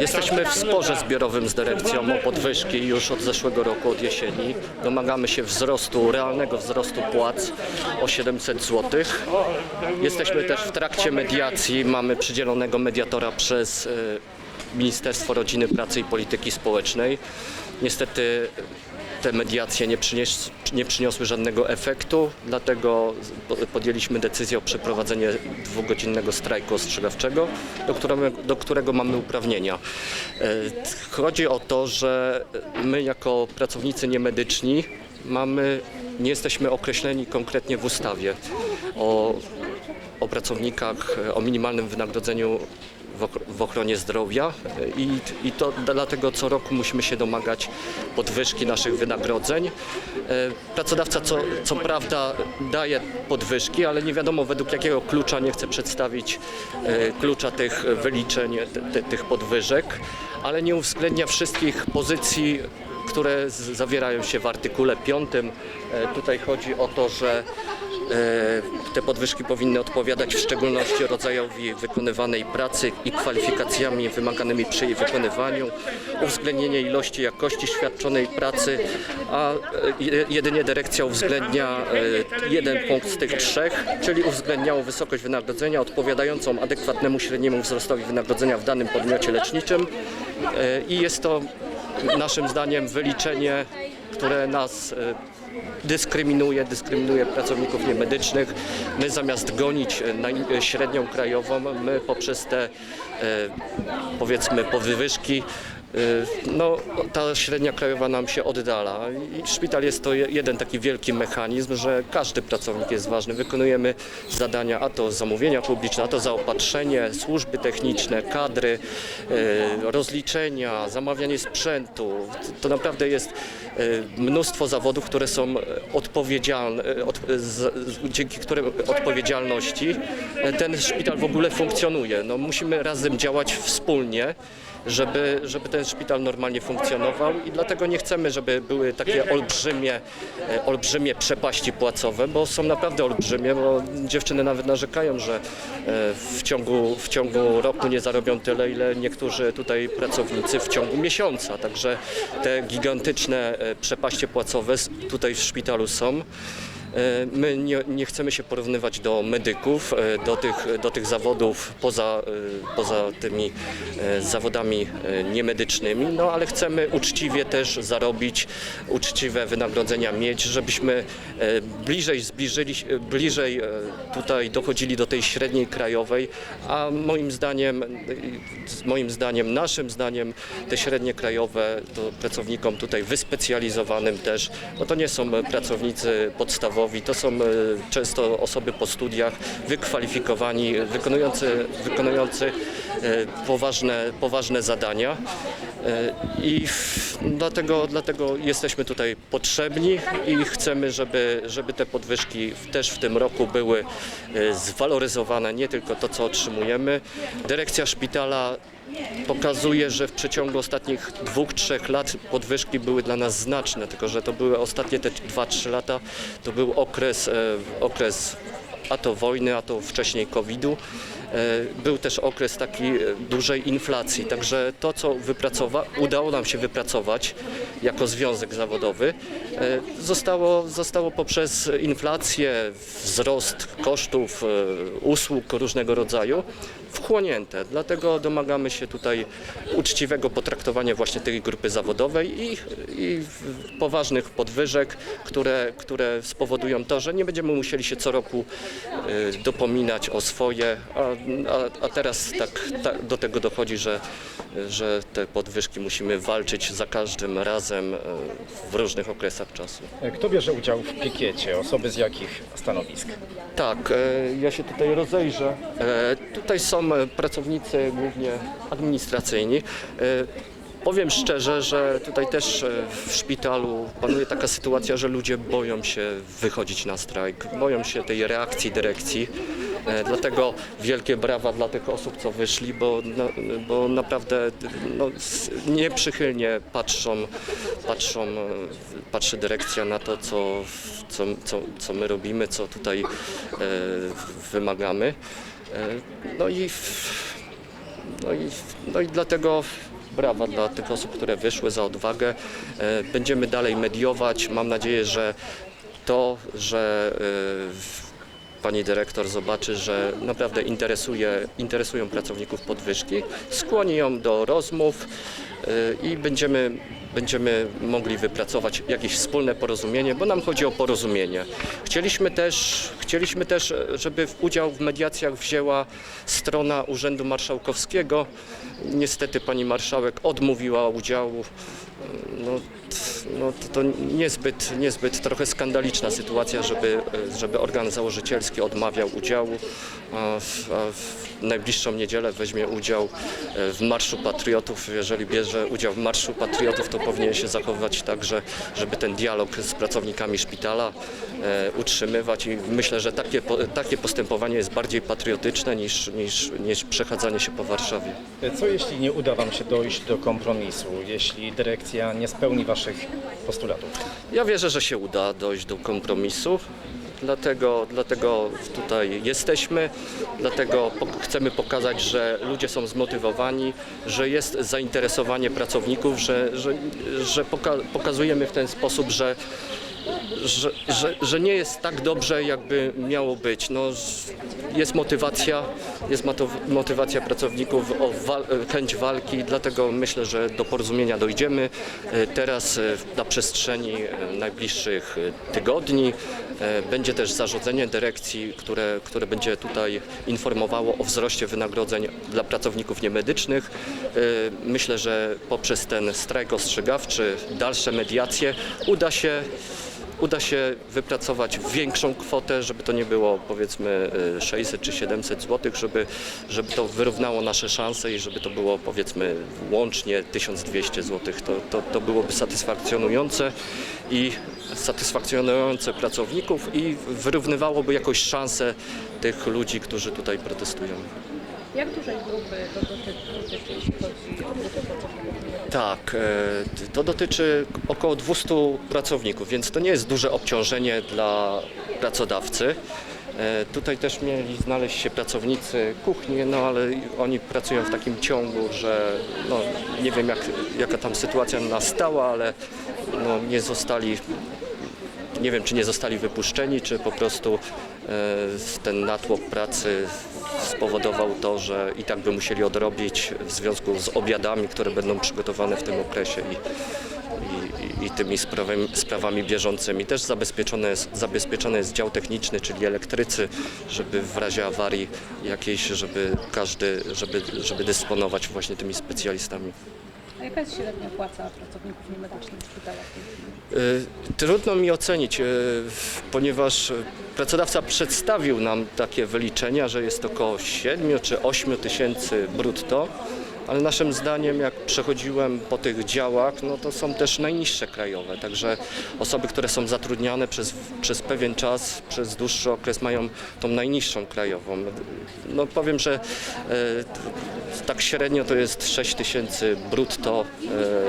Jesteśmy w sporze zbiorowym z dyrekcją o podwyżki już od zeszłego roku, od jesieni. Domagamy się wzrostu, realnego wzrostu płac o 700 zł. Jesteśmy też w trakcie mediacji. Mamy przydzielonego mediatora przez e, Ministerstwo Rodziny, Pracy i Polityki Społecznej. Niestety te mediacje nie, przynies, nie przyniosły żadnego efektu, dlatego podjęliśmy decyzję o przeprowadzenie dwugodzinnego strajku ostrzegawczego, do którego, do którego mamy uprawnienia. E, Chodzi o to, że my jako pracownicy niemedyczni mamy, nie jesteśmy określeni konkretnie w ustawie o, o pracownikach, e, o minimalnym wynagrodzeniu w ochro- w ochronie zdrowia i, i to dlatego co roku musimy się domagać podwyżki naszych wynagrodzeń. E, Pracodawca co, co prawda daje podwyżki, ale nie wiadomo według jakiego klucza nie chce przedstawić e, klucza tych wyliczeń, tych podwyżek, ale nie uwzględnia wszystkich pozycji które zawierają się w artykule 5. E, Tutaj chodzi o to, że te podwyżki powinny odpowiadać w szczególności rodzajowi wykonywanej pracy i kwalifikacjami wymaganymi przy jej wykonywaniu, uwzględnienie ilości jakości świadczonej pracy, a e, je- jedynie dyrekcja uwzględnia e, jeden punkt z tych trzech, czyli uwzględniało wysokość wynagrodzenia odpowiadającą adekwatnemu średniemu wzrostowi wynagrodzenia w danym podmiocie leczniczym. E, i jest to naszym zdaniem wyliczenie, które nas e, dyskryminuje, dyskryminuje pracowników niemedycznych. My zamiast gonić e, in- średnią krajową, my poprzez te e, powiedzmy podwyżki e, no, ta średnia krajowa nam się oddala i szpital jest to je- jeden taki wielki mechanizm, że każdy pracownik jest ważny. Wykonujemy zadania, a to zamówienia publiczne, a to zaopatrzenie, służby techniczne, kadry, e, rozliczenia, zamawianie sprzętu. To naprawdę jest e, mnóstwo zawodów, które są odpowiedzialne, od, z, dzięki którym odpowiedzialności ten szpital w ogóle funkcjonuje. No, musimy razem działać wspólnie żeby, żeby ten szpital normalnie funkcjonował i dlatego nie chcemy, żeby były takie olbrzymie, e, olbrzymie przepaści płacowe, bo są naprawdę olbrzymie, bo dziewczyny nawet narzekają, że e, w ciągu, w ciągu roku nie zarobią tyle, ile niektórzy tutaj pracownicy w ciągu miesiąca. Także te gigantyczne e, przepaście płacowe tutaj w szpitalu są. E, My nie, nie chcemy się porównywać do medyków, e, do tych, do tych zawodów poza, e, poza tymi zawodami niemedycznymi, no ale chcemy uczciwie też zarobić, uczciwe wynagrodzenia mieć, żebyśmy bliżej zbliżyli, bliżej tutaj dochodzili do tej średniej krajowej, a moim zdaniem, moim zdaniem, naszym zdaniem te średnie krajowe to pracownikom tutaj wyspecjalizowanym też, no to nie są pracownicy podstawowi, to są e, często osoby po studiach, wykwalifikowani, wykonujący, wykonujący poważne, poważne zadania. E, I dlatego, dlatego jesteśmy tutaj potrzebni i chcemy, żeby, żeby te podwyżki też w tym roku były e, zwaloryzowane, nie tylko to, co otrzymujemy. Dyrekcja szpitala pokazuje, że w przeciągu ostatnich dwóch, trzech lat podwyżki były dla nas znaczne, tylko że to były ostatnie te 2-3 lata, to był okres, e, okres a to wojny, a to wcześniej COVID-u. E, Był też okres takiej e, dużej inflacji, także to, co udało nam się wypracować jako związek zawodowy, e, zostało, zostało poprzez inflację, wzrost kosztów usług różnego rodzaju wchłonięte. Dlatego domagamy się tutaj uczciwego potraktowania właśnie tej grupy zawodowej i, i poważnych podwyżek, które, które spowodują to, że nie będziemy musieli się co roku y, dopominać o swoje, a, a, a teraz tak, tak do tego dochodzi, że, że te podwyżki musimy walczyć za każdym razem y, w różnych okresach czasu. Kto bierze udział w pikiecie? Osoby z jakich stanowisk? Tak, e, ja się tutaj rozejrzę. E, Tutaj są e, pracownicy głównie administracyjni. E, Powiem szczerze, że tutaj też e, w szpitalu panuje taka sytuacja, że ludzie boją się wychodzić na strajk, boją się tej reakcji dyrekcji. Dlatego wielkie brawa dla tych osób, co wyszli, bo, no, bo naprawdę no, nieprzychylnie patrzą, patrzą, patrzy dyrekcja na to, co, co, co, co my robimy, co tutaj e, wymagamy. E, no i No i, no i dlatego brawa dla tych osób, które wyszły za odwagę. E, Będziemy dalej mediować. Mam nadzieję, że to, że e, pani dyrektor zobaczy, że naprawdę interesuje, interesują pracowników podwyżki, skłoni ją do rozmów i będziemy, będziemy mogli wypracować jakieś wspólne porozumienie, bo nam chodzi o porozumienie. Chcieliśmy też, chcieliśmy też, żeby w- udział w mediacjach wzięła strona Urzędu Marszałkowskiego. Niestety pani marszałek odmówiła udziału. No, no to, niezbyt, niezbyt trochę skandaliczna sytuacja, żeby, żeby organ założycielski odmawiał udziału, w, w najbliższą niedzielę weźmie udział w Marszu Patriotów. Jeżeli bierze udział w Marszu Patriotów, to powinien się zachowywać tak, że, żeby ten dialog z pracownikami szpitala e, utrzymywać i myślę, że takie, takie postępowanie jest bardziej patriotyczne niż, niż, niż przechadzanie się po Warszawie. Co jeśli nie uda Wam się dojść do kompromisu, jeśli dyrekcja nie spełni Waszych postulatów? Ja wierzę, że się uda dojść do kompromisu. Dlatego, dlatego tutaj jesteśmy, dlatego chcemy pokazać, że ludzie są zmotywowani, że jest zainteresowanie pracowników, że, że, że poka- pokazujemy w ten sposób, że, że, że, że nie jest tak dobrze, jakby miało być. No, jest motywacja, jest motywacja pracowników, o wal- chęć walki, dlatego myślę, że do porozumienia dojdziemy. E, Teraz e, na przestrzeni e, najbliższych tygodni będzie też zarządzenie dyrekcji, które, które będzie tutaj informowało o wzroście wynagrodzeń dla pracowników niemedycznych. Myślę, że poprzez ten strajk ostrzegawczy, dalsze mediacje uda się uda się wypracować większą kwotę, żeby to nie było powiedzmy e, 600 czy 700 zł, żeby, żeby to wyrównało nasze szanse i żeby to było powiedzmy łącznie 1200 zł. To, to, to byłoby satysfakcjonujące i satysfakcjonujące pracowników i wyrównywałoby jakoś szanse tych ludzi, którzy tutaj protestują. Jak dużej grupy to dotyczy, jeśli chodzi o? Tak, e, to dotyczy około 200 pracowników, więc to nie jest duże obciążenie dla pracodawcy. E, Tutaj też mieli znaleźć się pracownicy kuchni, no ale oni pracują w takim ciągu, że no, nie wiem jak, jaka tam sytuacja nastała, ale no, nie zostali nie wiem, czy nie zostali wypuszczeni, czy po prostu e, ten natłok pracy spowodował to, że i tak by musieli odrobić w związku z obiadami, które będą przygotowane w tym okresie i, i, i tymi sprawami, sprawami bieżącymi. Też zabezpieczony jest, zabezpieczony jest dział techniczny, czyli elektrycy, żeby w razie awarii jakiejś, żeby każdy, żeby, żeby dysponować właśnie tymi specjalistami. Jaka jest średnia płaca pracowników niemedycznych w szpitalach? Y, Trudno mi ocenić, y, ponieważ pracodawca przedstawił nam takie wyliczenia, że jest około 7 czy 8 tysięcy brutto, ale naszym zdaniem, jak przechodziłem po tych działach, no to są też najniższe krajowe, także osoby, które są zatrudniane przez, przez pewien czas, przez dłuższy okres mają tą najniższą krajową. No powiem, że e, tak średnio to jest 6 tysięcy brutto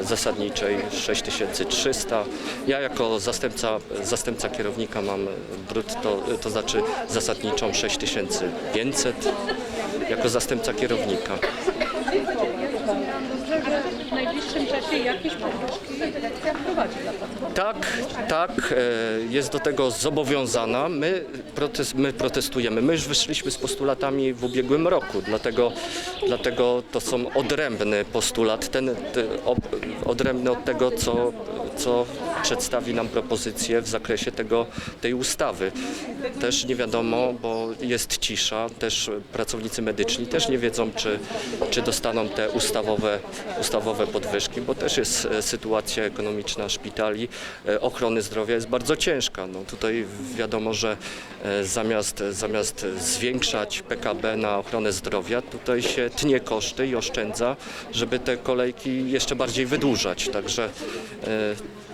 e, zasadniczej, 6300. Ja jako zastępca, zastępca kierownika mam brutto, to znaczy zasadniczą 6500 jako zastępca kierownika. Russian Czasie jakieś podwyżki dla. Tak, tak, e, jest do tego zobowiązana. My, protest, my protestujemy. My już wyszliśmy z postulatami w ubiegłym roku, dlatego, dlatego to są odrębny postulat, ten, ten ob, odrębny od tego, co, co przedstawi nam propozycję w zakresie tego, tej ustawy. Też nie wiadomo, bo jest cisza, też pracownicy medyczni też nie wiedzą, czy, czy dostaną te ustawowe, ustawowe podwyżki, bo też jest e, sytuacja ekonomiczna szpitali, e, ochrony zdrowia jest bardzo ciężka. No tutaj wiadomo, że e, zamiast, zamiast zwiększać PKB na ochronę zdrowia, tutaj się tnie koszty i oszczędza, żeby te kolejki jeszcze bardziej wydłużać. Także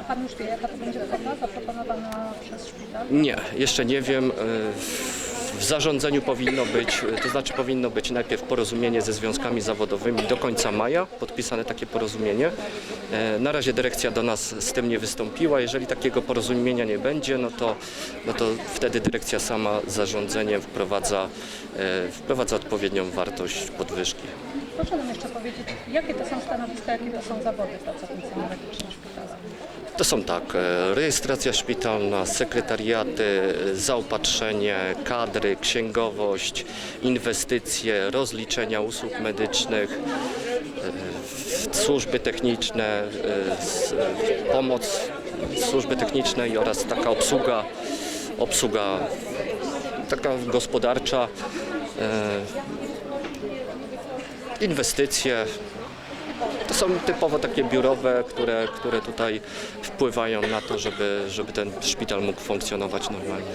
A pan już wie, jaka to będzie kwota zaproponowana przez szpital? nie, jeszcze nie wiem. W zarządzeniu powinno być, to znaczy powinno być najpierw porozumienie ze związkami zawodowymi do końca maja, podpisane takie porozumienie. E, Na razie dyrekcja do nas z tym nie wystąpiła. Jeżeli takiego porozumienia nie będzie, no to, no to wtedy dyrekcja sama zarządzeniem wprowadza, e, wprowadza odpowiednią wartość podwyżki. Proszę nam jeszcze powiedzieć, jakie to są stanowiska, jakie to są zawody pracownicy medycznych szpitala? To są tak, e, rejestracja szpitalna, sekretariaty, zaopatrzenie, kadry, księgowość, inwestycje, rozliczenia usług medycznych, e, służby techniczne, e, pomoc służby technicznej oraz taka obsługa, obsługa taka gospodarcza, inwestycje, to są typowo takie biurowe, które, które tutaj wpływają na to, żeby, żeby ten szpital mógł funkcjonować normalnie.